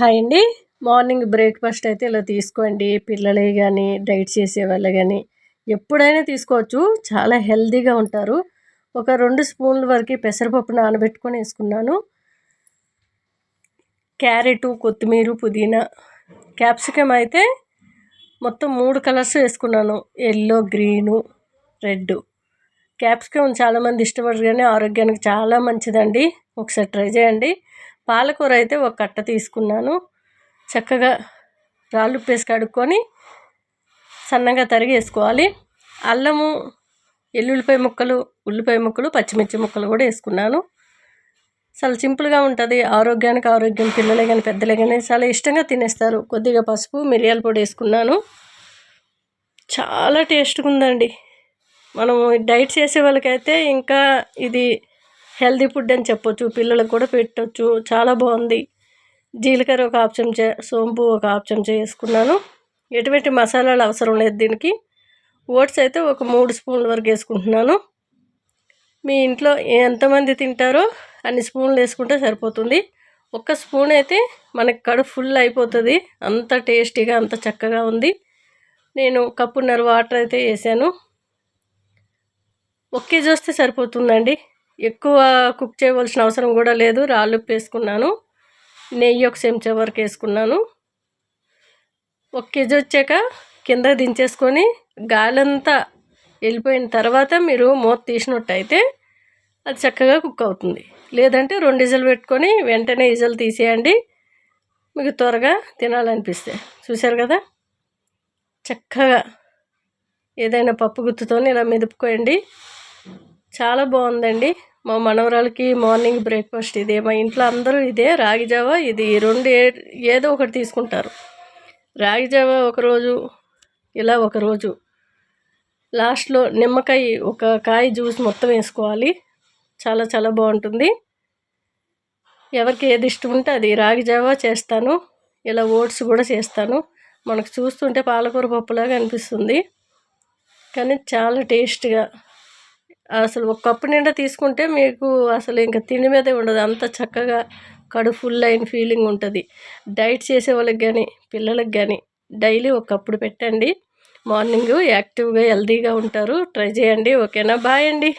Hi అండి morning breakfast అయితే ఇలా తీసుకోండి. పిల్లలే కానీ డైట్ చేసే వాళ్ళు కానీ ఎప్పుడైనా తీసుకోవచ్చు. చాలా హెల్దీగా ఉంటారు. ఒక రెండు స్పూన్ల వరకు పెసరపప్పు నానబెట్టుకొని వేసుకున్నాను. క్యారెట్ కొత్తిమీర పుదీనా క్యాప్సికమ్ అయితే మొత్తం మూడు కలర్స్ వేసుకున్నాను. ఎల్లో గ్రీను రెడ్ క్యాప్సికమ్ చాలామంది ఇష్టపడరు కానీ ఆరోగ్యానికి చాలా మంచిదండి. ఒకసారి ట్రై చేయండి. పాలకూర అయితే ఒక కట్ట తీసుకున్నాను. చక్కగా రాళ్ళు పేసి కడుక్కొని సన్నగా తరిగేసుకోవాలి అల్లము ఎల్లుల్లిపాయ ముక్కలు ఉల్లిపాయ ముక్కలు పచ్చిమిర్చి ముక్కలు కూడా వేసుకున్నాను. చాలా సింపుల్గా ఉంటుంది. ఆరోగ్యానికి ఆరోగ్యం పిల్లలే కానీ పెద్దలే కానీ చాలా ఇష్టంగా తినేస్తారు. కొద్దిగా పసుపు మిరియాల పొడి వేసుకున్నాను. చాలా టేస్ట్గా ఉందండి. మనము డైట్ చేసే వాళ్ళకైతే ఇంకా ఇది హెల్దీ ఫుడ్ అని చెప్పొచ్చు పిల్లలకు కూడా పెట్టవచ్చు చాలా బాగుంది. జీలకర్ర ఒక ఆప్షన్ చే సోంపు ఒక ఆప్షన్ చేసుకున్నాను. వేసుకున్నాను ఎటువంటి మసాలాలు అవసరం లేదు దీనికి. ఓట్స్ అయితే ఒక మూడు స్పూన్ల వరకు వేసుకుంటున్నాను. మీ ఇంట్లో ఎంతమంది తింటారో అన్ని స్పూన్లు వేసుకుంటే సరిపోతుంది. ఒక్క స్పూన్ అయితే మనకి కడు ఫుల్ అయిపోతుంది. అంత టేస్టీగా అంత చక్కగా ఉంది. నేను కప్పున్నర వాటర్ అయితే వేసాను. ఒకే చూస్తే సరిపోతుందండి. ఎక్కువ కుక్ చేయవలసిన అవసరం కూడా లేదు. రాళ్ళు వేసుకున్నాను నెయ్యి ఒక చెంచా వరకు వేసుకున్నాను. ఒక కేజీ వచ్చాక కింద దించేసుకొని గాలంతా వెళ్ళిపోయిన తర్వాత మీరు మూత తీసినట్టయితే అది చక్కగా కుక్ అవుతుంది. లేదంటే రెండు ఇజలు పెట్టుకొని వెంటనే ఇజలు తీసేయండి. మీకు త్వరగా తినాలనిపిస్తే. చూశారు కదా? చక్కగా ఏదైనా పప్పు గుత్తుతో ఇలా మెదుపుకోండి చాలా బాగుందండి. మా మనవరాలకి మార్నింగ్ బ్రేక్ఫాస్ట్ ఇదే మా ఇంట్లో అందరూ ఇదే రాగి జావ ఇది రెండు ఏదో ఒకటి తీసుకుంటారు. రాగి జావ ఒకరోజు ఇలా ఒకరోజు. లాస్ట్లో నిమ్మకాయ ఒక కాయ జ్యూస్ మొత్తం వేసుకోవాలి. చాలా చాలా బాగుంటుంది. ఎవరికి ఏది ఇష్టం ఉంటే అది రాగి జావ చేస్తాను. ఇలా ఓట్స్ కూడా చేస్తాను. మనకు చూస్తుంటే పాలకూర పప్పులాగా అనిపిస్తుంది. కానీ చాలా టేస్ట్గా అసలు ఒక కప్పు నిండా తీసుకుంటే మీకు అసలు ఇంకా తిండి మీదే ఉండదు. అంత చక్కగా కడు ఫుల్ అయిన ఫీలింగ్ ఉంటుంది. డైట్ చేసే వాళ్ళకి కానీ పిల్లలకి కానీ డైలీ ఒక కప్పుడు పెట్టండి. మార్నింగ్ యాక్టివ్గా హెల్తీగా ఉంటారు. ట్రై చేయండి. ఓకేనా? బాయ్ అండి.